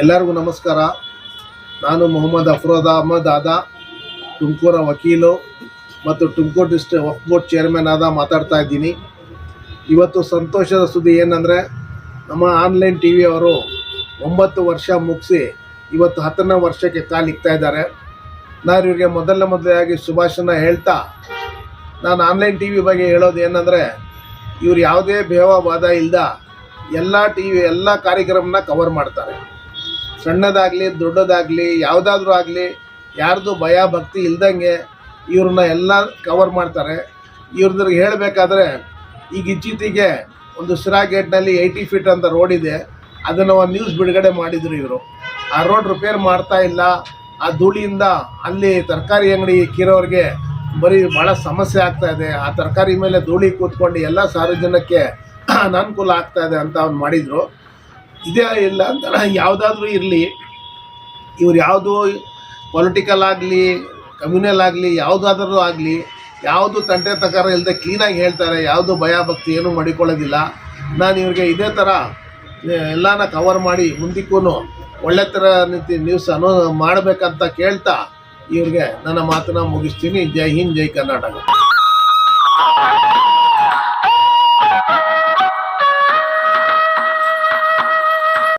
ಎಲ್ಲರಿಗೂ ನಮಸ್ಕಾರ. ನಾನು ಮೊಹಮ್ಮದ್ ಅಫ್ರೋದ್ ಅಹಮದ್ ಆದ, ತುಮಕೂರ ವಕೀಲು ಮತ್ತು Tumakuru district Waqf board chairman ಆದ ಮಾತಾಡ್ತಾ ಇದ್ದೀನಿ. ಇವತ್ತು ಸಂತೋಷದ ಸುದ್ದಿ ಏನಂದರೆ, ನಮ್ಮ ಆನ್ಲೈನ್ ಟಿ ವಿಯವರು ಒಂಬತ್ತು ವರ್ಷ ಮುಗಿಸಿ ಇವತ್ತು ಹತ್ತನೇ ವರ್ಷಕ್ಕೆ ಕಾಲಿಕ್ತಾ ಇದ್ದಾರೆ. ನಾನು ಇವರಿಗೆ ಮೊದಲನೇ ಮೊದಲಾಗಿ ಶುಭಾಶನ ಹೇಳ್ತಾ, ನಾನು ಆನ್ಲೈನ್ ಟಿ ವಿ ಬಗ್ಗೆ ಹೇಳೋದು ಏನಂದರೆ, ಇವ್ರು ಯಾವುದೇ ಭೇವ ಇಲ್ಲದ ಎಲ್ಲ ಟಿ ವಿ ಎಲ್ಲ ಕಾರ್ಯಕ್ರಮನ ಕವರ್ ಮಾಡ್ತಾರೆ. ಸಣ್ಣದಾಗಲಿ, ದೊಡ್ಡದಾಗಲಿ, ಯಾವುದಾದ್ರೂ ಆಗಲಿ, ಯಾರ್ದು ಭಯ, ಭಕ್ತಿ ಇಲ್ದಂಗೆ ಇವ್ರನ್ನ ಎಲ್ಲ ಕವರ್ ಮಾಡ್ತಾರೆ. ಇವ್ರದ್ರಿಗೆ ಹೇಳಬೇಕಾದ್ರೆ, ಈಗ ಇತ್ತೀಚೆಗೆ ಒಂದು ಸಿರಾ ಗೇಟ್ನಲ್ಲಿ ಏಯ್ಟಿ ಫೀಟ್ ಅಂತ ರೋಡ್ ಇದೆ. ಅದನ್ನು ಒಂದು ನ್ಯೂಸ್ ಬಿಡುಗಡೆ ಮಾಡಿದರು ಇವರು. ಆ ರೋಡ್ ರಿಪೇರ್ ಮಾಡ್ತಾ ಇಲ್ಲ. ಆ ಧೂಳಿಯಿಂದ ಅಲ್ಲಿ ತರಕಾರಿ ಅಂಗಡಿ ಇಕ್ಕಿರೋರಿಗೆ ಬರೀ ಭಾಳ ಸಮಸ್ಯೆ ಆಗ್ತಾ ಇದೆ. ಆ ತರಕಾರಿ ಮೇಲೆ ಧೂಳಿ ಕೂತ್ಕೊಂಡು ಎಲ್ಲ ಸಾರ್ವಜನಿಕಕ್ಕೆ ಅನಾನುಕೂಲ ಆಗ್ತಾ ಇದೆ ಅಂತ ಅವ್ನು ಮಾಡಿದರು. ಇದೇ ಇಲ್ಲ ಅಂತ ಯಾವುದಾದ್ರೂ ಇರಲಿ. ಇವ್ರು ಯಾವುದು ಪೊಲಿಟಿಕಲ್ ಆಗಲಿ ಕಮ್ಯುನಲ್ ಆಗಲಿ, ಯಾವುದಾದ್ರೂ ಆಗಲಿ, ಯಾವುದು ತಂಟೆ ತಕಾರ ಇಲ್ಲದೆ ಕ್ಲೀನಾಗಿ ಹೇಳ್ತಾರೆ, ಯಾವುದು ಭಯ ಭಕ್ತಿ ಏನೂ ಮಾಡಿಕೊಳ್ಳೋದಿಲ್ಲ. ನಾನು ಇವ್ರಿಗೆ ಇದೇ ಥರ ಎಲ್ಲನ ಕವರ್ ಮಾಡಿ ಮುಂದಕ್ಕೂ ಒಳ್ಳೆ ಥರ ರೀತಿ ನ್ಯೂಸ್ ಅನು ಮಾಡಬೇಕಂತ ಕೇಳ್ತಾ ಇವ್ರಿಗೆ ನನ್ನ ಮಾತನ್ನ ಮುಗಿಸ್ತೀನಿ. ಜೈ ಹಿಂದ್, ಜೈ ಕರ್ನಾಟಕ.